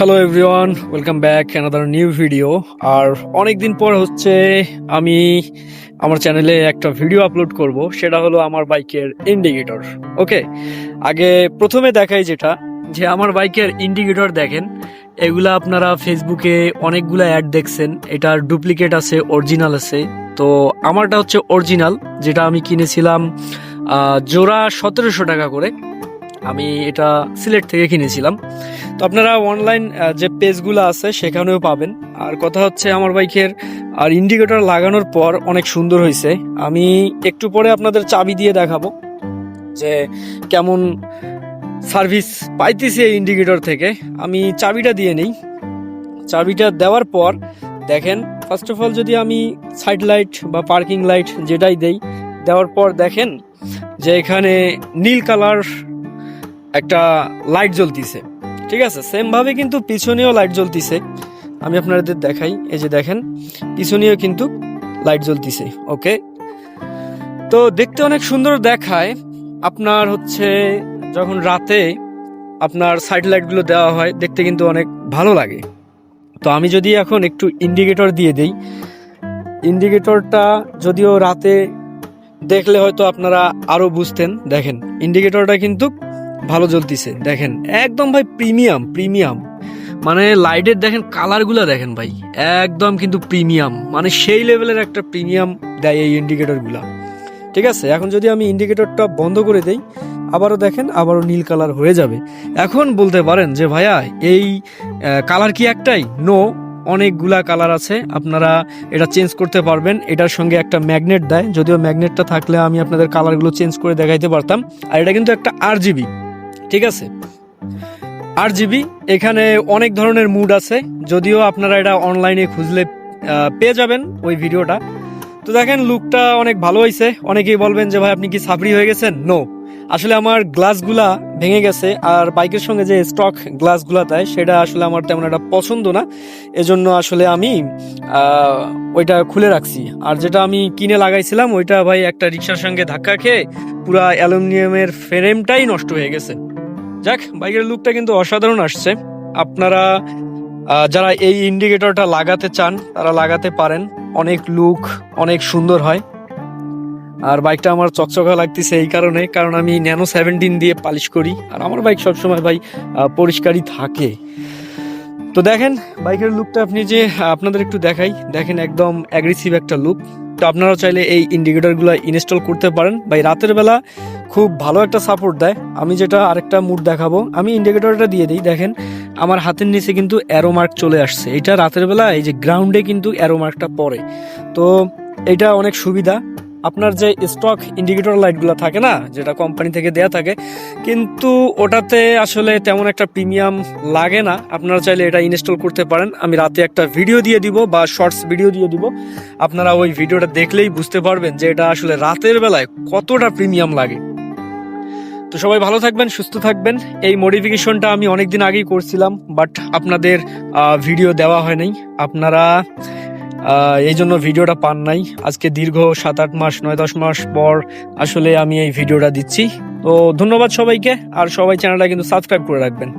Hello everyone welcome back another new video আর অনেক দিন পর হচ্ছে আমি আমার চ্যানেলে একটা ভিডিও আপলোড করব। সেটা হলো আমার বাইকের ইন্ডিকেটর ওকে আগে প্রথমে দেখাই যেটা, যে আমার বাইকের ইন্ডিকেটর দেখেন। এগুলা আপনারা ফেসবুকে অনেকগুলো অ্যাড দেখছেন। এটার ডুপ্লিকেট আছে অরিজিনাল আছে। তো আমারটা হচ্ছে অরিজিনাল যেটা আমি কিনেছিলাম জোড়া সতেরোশো টাকা করে। আমি এটা সিলেট থেকে কিনেছিলাম। তো আপনারা অনলাইন যে পেজগুলো আছে সেখানেও পাবেন। আর কথা হচ্ছে আমার বাইকের, আর ইন্ডিকেটর লাগানোর পর অনেক সুন্দর হয়েছে। আমি একটু পরে আপনাদের চাবি দিয়ে দেখাবো যে কেমন সার্ভিস পাইতেছি এই ইন্ডিকেটর থেকে। আমি চাবিটা দিয়ে নেই। চাবিটা দেওয়ার পর দেখেন ফার্স্ট অফ অল যদি আমি সাইড লাইট বা পার্কিং লাইট যেটাই দেই, দেওয়ার পর দেখেন যে এখানে নীল কালার একটা লাইট জ্বলতিছে। ঠিক আছে? সেম ভাবে কিন্তু পিছনেও লাইট জ্বলতিছে। আমি আপনাদের দেখাই, এই যে দেখেন, পিছনেও কিন্তু লাইট জ্বলতিছে ওকে তো দেখতে অনেক সুন্দর দেখায়। আপনার হচ্ছে, যখন রাতে আপনার সাইড লাইটগুলো দেওয়া হয়, দেখতে কিন্তু অনেক ভালো লাগে। তো আমি যদি এখন একটু ইন্ডিকেটর দিয়ে দেই ইন্ডিকেটরটা যদিও রাতে দেখলে হয়তো আপনারা আরও বুঝতেন। দেখেন ইন্ডিকেটরটা কিন্তু ভালো জ্বলতিছে। দেখেন, একদম ভাই প্রিমিয়াম প্রিমিয়াম। মানে লাইটের দেখেন কালারগুলো দেখেন ভাই, একদম কিন্তু প্রিমিয়াম। মানে সেই লেভেলের একটা প্রিমিয়াম দেয় এই ইন্ডিকেটরগুলা ঠিক আছে, এখন যদি আমি ইন্ডিকেটরটা বন্ধ করে দেই, আবারও দেখেন, আবারও নীল কালার হয়ে যাবে। এখন বলতে পারেন যে, ভাইয়া, এই কালার কি একটাই? নো অনেকগুলা কালার আছে, আপনারা এটা চেঞ্জ করতে পারবেন। এটার সঙ্গে একটা ম্যাগনেট দেয়। যদিও ম্যাগনেটটা থাকলে আমি আপনাদের কালারগুলো চেঞ্জ করে দেখাইতে পারতাম। আর এটা কিন্তু একটা আর জিবি ঠিক আছে? আট জিবি এখানে অনেক ধরনের মুড আছে, যদিও আপনারা এটা অনলাইনে খুঁজলে পেয়ে যাবেন ওই ভিডিওটা। তো দেখেন লুকটা অনেক ভালো হয়েছে অনেকেই বলবেন যে, ভাই, আপনি কি সাবরি হয়ে গেছেন? নো আসলে আমার গ্লাসগুলা ভেঙে গেছে, আর বাইকের সঙ্গে যে স্টক গ্লাসগুলা দেয়, সেটা আসলে আমার তেমন একটা পছন্দ না। এজন্য আসলে আমি ওইটা খুলে রাখছি। আর যেটা আমি কিনে লাগাইছিলাম, ওইটা ভাই একটা রিক্সার সঙ্গে ধাক্কা খেয়ে পুরা অ্যালুমিনিয়ামের ফ্রেমটাই নষ্ট হয়ে গেছে। যাক, বাইকের লুকটা কিন্তু অসাধারণ আসছে। আপনারা যারা এই ইন্ডিকেটরটা লাগাতে চান, তারা লাগাতে পারেন। অনেক লুক অনেক সুন্দর হয়। আর বাইকটা আমার চকচকা লাগতেছে এই কারণে, কারণ আমি ন্যানো সেভেন্টিন দিয়ে পালিশ করি। আর আমার বাইক সবসময় ভাই পরিষ্কারই থাকে। তো দেখেন, বাইকের লুকটা আপনি যে, আপনাদের একটু দেখাই। দেখেন, একদম অ্যাগ্রেসিভ একটা লুক তো আপনারা চাইলে এই ইন্ডিকেটারগুলো ইনস্টল করতে পারেন। বা রাতের বেলা খুব ভালো একটা সাপোর্ট দেয়। আমি যেটা আরেকটা মুড দেখাবো। আমি ইন্ডিকেটরটা দিয়ে দিই, দেখেন, আমার হাতের নিচে কিন্তু অ্যারো মার্ক চলে আসছে। এটা রাতের বেলা এই যে গ্রাউন্ডে কিন্তু অ্যারো মার্কটা পড়ে। তো এটা অনেক সুবিধা। আপনার যে স্টক ইন্ডিকেটর লাইটগুলো থাকে না, যেটা কোম্পানি থেকে দেয়া থাকে, কিন্তু ওটাতে আসলে তেমন একটা প্রিমিয়াম লাগে না। আপনারা চাইলে এটা ইনস্টল করতে পারেন। আমি রাতে একটা ভিডিও দিয়ে দিব বা শর্টস ভিডিও দিয়ে দিব। আপনারা ওই ভিডিওটা দেখলেই বুঝতে পারবেন যে এটা আসলে রাতের বেলায় কতটা প্রিমিয়াম লাগে। তো সবাই ভালো থাকবেন, সুস্থ থাকবেন। এই মডিফিকেশনটা আমি অনেকদিন আগেই করছিলাম বাট আপনাদের ভিডিও দেওয়া হয় নাই। আপনারা এই জন্য ভিডিওটা পান নাই। আজকে দীর্ঘ সাত, আট মাস, নয়, দশ মাস পর আসলে আমি এই ভিডিওটা দিচ্ছি। তো ধন্যবাদ সবাইকে, আর সবাই চ্যানেলটা কিন্তু সাবস্ক্রাইব করে রাখবেন।